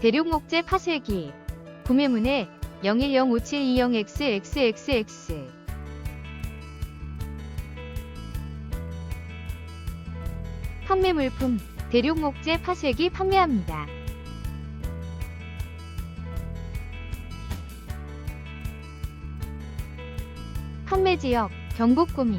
대륙목재 파쇄기. 구매문의 01057220XXXX 판매 물품 대륙목재 파쇄기 판매합니다. 판매 지역 경북 구미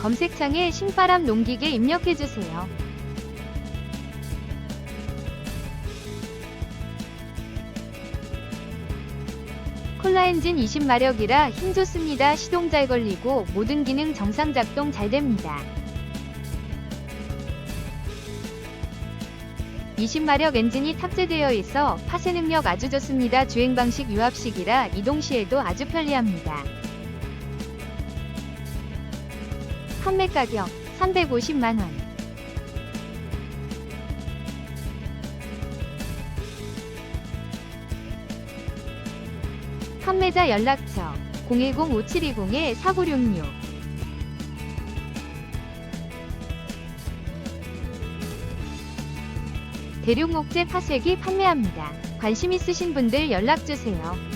검색창에 신바람 농기계 입력해주세요. 콜라 엔진 20마력이라 힘 좋습니다. 시동 잘 걸리고 모든 기능 정상 작동 잘 됩니다. 20마력 엔진이 탑재되어 있어 파쇄 능력 아주 좋습니다. 주행 방식 유압식이라 이동 시에도 아주 편리합니다. 판매 가격 350만원. 판매자 연락처 010-5720-4966 대륙목재 파쇄기 판매합니다. 관심 있으신 분들 연락주세요.